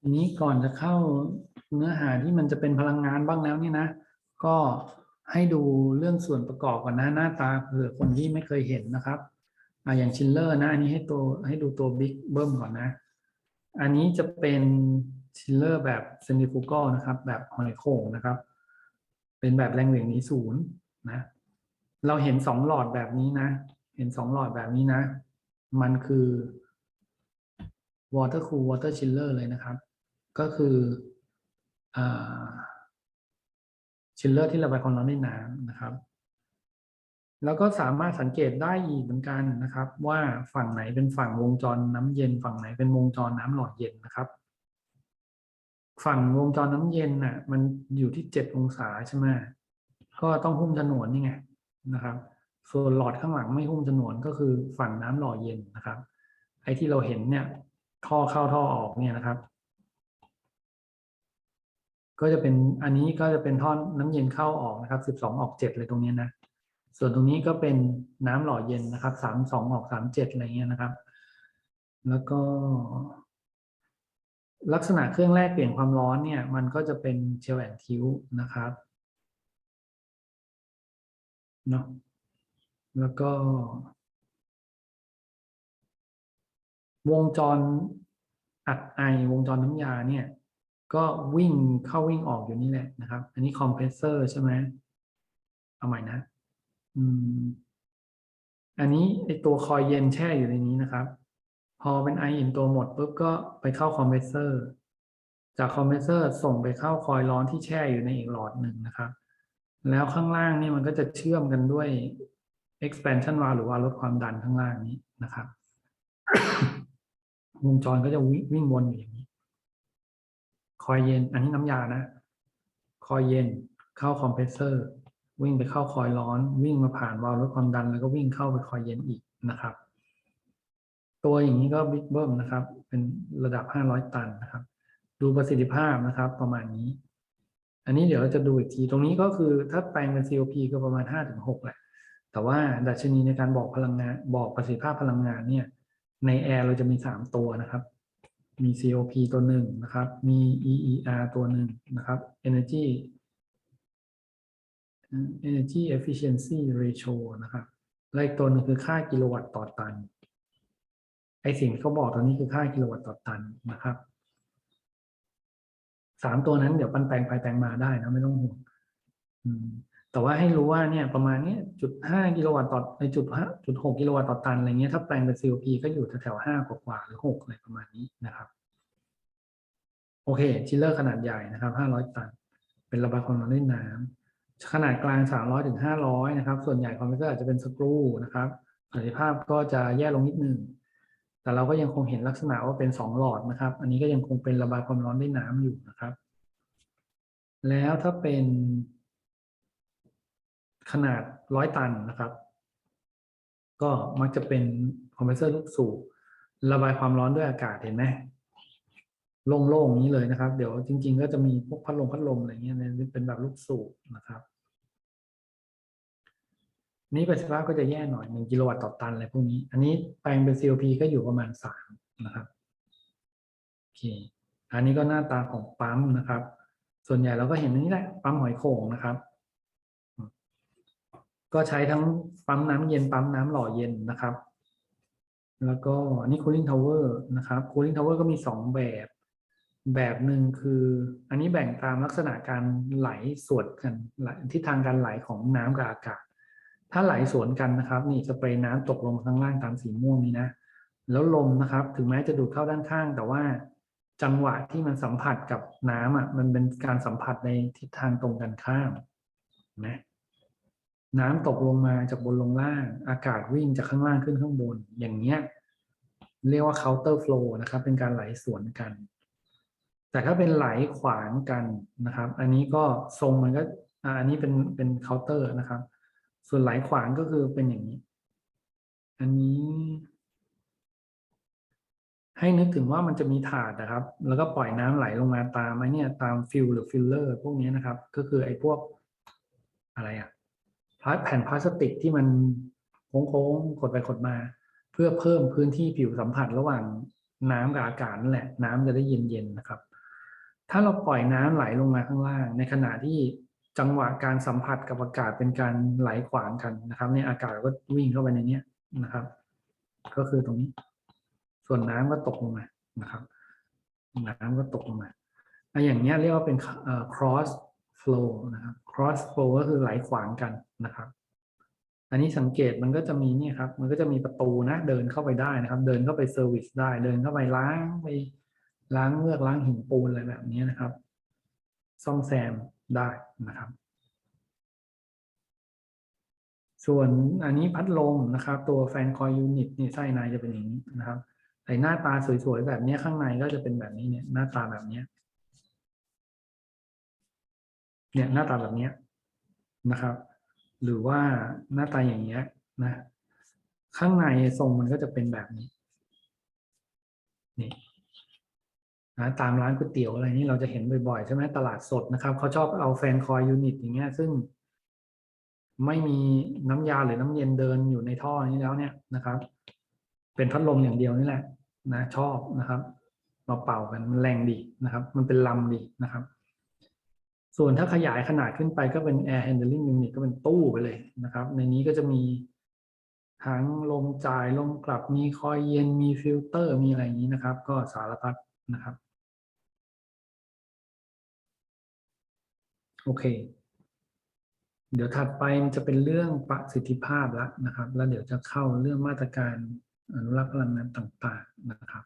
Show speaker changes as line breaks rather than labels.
ทีนี้ก่อนจะเข้าเนื้อหาที่มันจะเป็นพลังงานบ้างแล้วเนี่ยนะ ก็ให้ดูเรื่องส่วนประกอบก่อนนะหน้าตาเผื่อคนที่ไม่เคยเห็นนะครับอ่าอย่างชิลเลอร์นะ อันนี้ให้ตัวให้ดูตัวบิ๊กเบิ้มก่อนนะ อันนี้จะเป็นชิลเลอร์แบบเซนติฟูกอนะครับ แบบหอยโข่งนะครับ เป็นแบบแรงเหวี่ยงนีศูนย์นะ เราเห็นสองหลอดแบบนี้นะ เห็นสองหลอดแบบนี้นะ มันคือ water cool water chiller เลยนะครับ ก็คืออ่า chiller ที่ระบายความร้อนในน้ำนะครับ แล้วก็สามารถสังเกตได้อีกเหมือนกันนะครับ ว่าฝั่งไหนเป็นฝั่งวงจรน้ำเย็น ฝั่งไหนเป็นวงจรน้ำหลอดเย็นนะครับ ฝั่งวงจรน้ำเย็นน่ะ มันอยู่ที่เจ็ดองศาใช่ไหมก็ต้องหุ้มฉนวนนี่ไงนะครับ ส่วนหลอดข้างหลังไม่หุ้มฉนวนก็คือฝั่งน้ำหล่อเย็นนะครับ ไอ้ที่เราเห็นเนี่ย ท่อเข้าท่อออกเนี่ยนะครับ ก็จะเป็นอันนี้ก็จะเป็นท่อนน้ำเย็นเข้าออกนะครับสิบสองออกเจ็ดเลยตรงนี้นะ ส่วนตรงนี้ก็เป็นน้ำหล่อเย็นนะครับสามสองออกสามเจ็ดอะไรเงี้ยนะครับ แล้วก็ ลักษณะเครื่องแรกเปลี่ยนความร้อนเนี่ย มันก็จะเป็นเชลแอนทิวนะครับเนาะแล้วก็ วงจรอัดไอวงจรน้ำยาเนี่ย ก็วิ่งเข้าวิ่งออกอยู่นี่แหละนะครับ อันนี้คอมเพรสเซอร์ใช่ไหมเอาใหม่นะ อืม อันนี้ไอตัวคอยเย็นแช่อยู่ในนี้นะครับ พอเป็นไออิ่มตัวหมดปุ๊บก็ไปเข้าคอมเพรสเซอร์ จากคอมเพรสเซอร์ส่งไปเข้าคอยร้อนที่แช่อยู่ในอีกหลอดหนึ่งนะครับ แล้วข้างล่างนี่มันก็จะเชื่อมกันด้วย expansion valve หรือว่าลดความดันข้างล่างนี้นะครับ วงจรก็จะวิ่งวิ่งวนอยู่อย่างนี้ อยเย็น อันนี้น้ำยานะ คอยเย็นเข้าคอมเพรสเซอร์ วิ่งไปเข้าคอยร้อน วิ่งมาผ่านวาล์วลดความดัน แล้วก็วิ่งเข้าไปคอยเย็นอีกนะครับ ตัวอย่างนี้ก็บิ๊กเบิ้มนะครับ เป็นระดับ 500 ตันนะครับ ดูประสิทธิภาพนะครับ ประมาณนี้ อันนี้เดี๋ยวเราจะดูอีกทีตรงนี้ก็คือถ้าแปลงเป็น COP ก็ประมาณ 5-6แหละแต่ว่าดัชนีในการบอกพลังงานบอกประสิทธิภาพพลังงานเนี่ยในแอร์เราจะมี 3 ตัวนะครับ มี COP ตัวหนึ่งนะครับ มี EER ตัวหนึ่งนะครับ Energy Energy Efficiency Ratio นะครับและอีกตัวหนึงคือค่ากิโลวัตต์ต่อตัน ไอสิ่งที่เขาบอกตอนนี้คือค่ากิโลวัตต์ต่อตันนะครับ สามตัวนั้นเดี๋ยวปันแปลงไปแปลงมาได้นะไม่ต้องห่วง แต่ว่าให้รู้ว่าเนี่ยประมาณเนี้ยจุดห้ากิโลวัตต์ต่อในจุดห้าจุดหกกิโลวัตต์ต่อตันอะไรเงี้ยถ้าแปลงเป็น COP ก็อยู่แถวๆห้ากว่าหรือหกอะไรประมาณนี้นะครับ โอเค ชิลเลอร์ขนาดใหญ่นะครับห้าร้อยตัน เป็นระบายความร้อนด้วยน้ำขนาดกลางสามร้อยถึงห้าร้อยนะครับ ส่วนใหญ่คอมพิวเตอร์อาจจะเป็นสกรูนะครับประสิทธิภาพก็จะแย่ลงนิดนึงแต่เราก็ยังคงเห็นลักษณะว่าเป็นสองหลอดนะครับ อันนี้ก็ยังคงเป็นระบายความร้อนด้วยน้ำอยู่นะครับ แล้วถ้าเป็น ขนาดร้อยตันนะครับ ก็มักจะเป็นคอมเพรสเซอร์ลูกสูบระบายความร้อนด้วยอากาศเห็นไหมโล่งๆอย่างนี้เลยนะครับ เดี๋ยวจริง ๆ ก็จะมีพวกพัดลมพัดลมอะไรเงี้ยเนี่ยเป็นแบบลูกสูบนะครับ นี่ประสิทธิภาพก็จะแย่หน่อยหนึ่งกิโลวัตต์ต่อตันอะไรพวกนี้ อันนี้แปลงเป็น COP ก็อยู่ประมาณสามนะครับโอเคอันนี้ก็หน้าตาของปั๊มนะครับ ส่วนใหญ่เราก็เห็นอันนี้แหละปั๊มหอยโข่งนะครับ ก็ใช้ทั้งปั๊มน้ำเย็นปั๊มน้ำหล่อเย็นนะครับ แล้วก็อันนี้ cooling tower นะครับ cooling tower ก็มีสองแบบ แบบหนึ่งคือ อันนี้แบ่งตามลักษณะการไหลสวนกันทิศทางการไหลของน้ำกับอากาศ ถ้าไหลสวนกันนะครับ นี่สเปรย์น้ำตกลงข้างล่างตามสีม่วงนี้นะ แล้วลมนะครับ ถึงแม้จะดูดเข้าด้านข้าง แต่ว่าจังหวะที่มันสัมผัสกับน้ำอะมันเป็นการสัมผัสในทิศทางตรงกันข้ามนะ น้ำตกลงมาจากบนลงล่าง อากาศวิ่งจากข้างล่างขึ้นข้างบน อย่างเงี้ยเรียกว่า counter flow นะครับ เป็นการไหลสวนกัน แต่ถ้าเป็นไหลขวางกันนะครับ อันนี้ก็ทรงมันก็อันนี้เป็นเป็น counter นะครับ ส่วนไหลขวางก็คือเป็นอย่างนี้ อันนี้ ให้นึกถึงว่ามันจะมีถาดนะครับ แล้วก็ปล่อยน้ำไหลลงมาตามไอ้เนี่ยตามฟิลหรือฟิลเลอร์พวกนี้นะครับ ก็คือไอ้พวกอะไรอะ แผ่นพลาสติกที่มันโค้งๆกดไปกดมา เพื่อเพิ่มพื้นที่ผิวสัมผัสระหว่างน้ำกับอากาศนั่นแหละ น้ำจะได้เย็นๆนะครับ ถ้าเราปล่อยน้ำไหลลงมาข้างล่าง ในขณะที่จังหวะการสัมผัสกับอากาศเป็นการไหลขวางกันนะครับเนี่ยอากาศก็วิ่งเข้าไปในเนี้ยนะครับ ก็คือตรงนี้ ส่วนน้ำก็ตกลงมานะครับ น้ำก็ตกลงมาอะอย่างเนี้ยเรียกว่าเป็น cross flow นะครับ cross flow ก็คือไหลขวางกัน นะครับ อันนี้สังเกตมันก็จะมีนี่ครับ มันก็จะมีประตูนะ เดินเข้าไปได้นะครับ เดินเข้าไปเซอร์วิสได้ เดินเข้าไปล้างไปล้างเมือกล้างหินปูนอะไรแบบนี้นะครับ ซ่อมแซมได้นะครับ ส่วนอันนี้พัดลมนะครับ ตัวแฟนคอยยูนิตนี่ไส้ในจะเป็นอย่างนี้นะครับไอหน้าตาสวยๆแบบนี้ข้างในก็จะเป็นแบบนี้เนี่ย หน้าตาแบบนี้เนี่ยหน้าตาแบบนี้นะครับ หรือว่าหน้าตาอย่างเงี้ยนะ ข้างในทรงมันก็จะเป็นแบบนี้ นี่นะตามร้านก๋วยเตี๋ยวอะไรนี่เราจะเห็นบ่อยๆใช่ไหมตลาดสดนะครับเขาชอบเอาแฟนคอยยูนิตอย่างเงี้ย ซึ่งไม่มีน้ำยาหรือน้ำเย็นเดินอยู่ในท่อนี้แล้วเนี่ยนะครับ เป็นพัดลมอย่างเดียวนี่แหละ นะ ชอบนะครับ มาเป่ากันมันแรงดีนะครับ มันเป็นลำดีนะครับ ส่วนถ้าขยายขนาดขึ้นไปก็เป็น air handling unit ก็เป็นตู้ไปเลยนะครับ ในนี้ก็จะมีทั้งลมจ่ายลมกลับมีคอยเย็นมีฟิลเตอร์มีอะไรอย่างนี้นะครับ ก็สารพัดนะครับ โอเค เดี๋ยวถัดไปมันจะเป็นเรื่องประสิทธิภาพแล้วนะครับ แล้วเดี๋ยวจะเข้าเรื่องมาตรการอนุรักษ์พลังงานต่าง ๆ นะครับ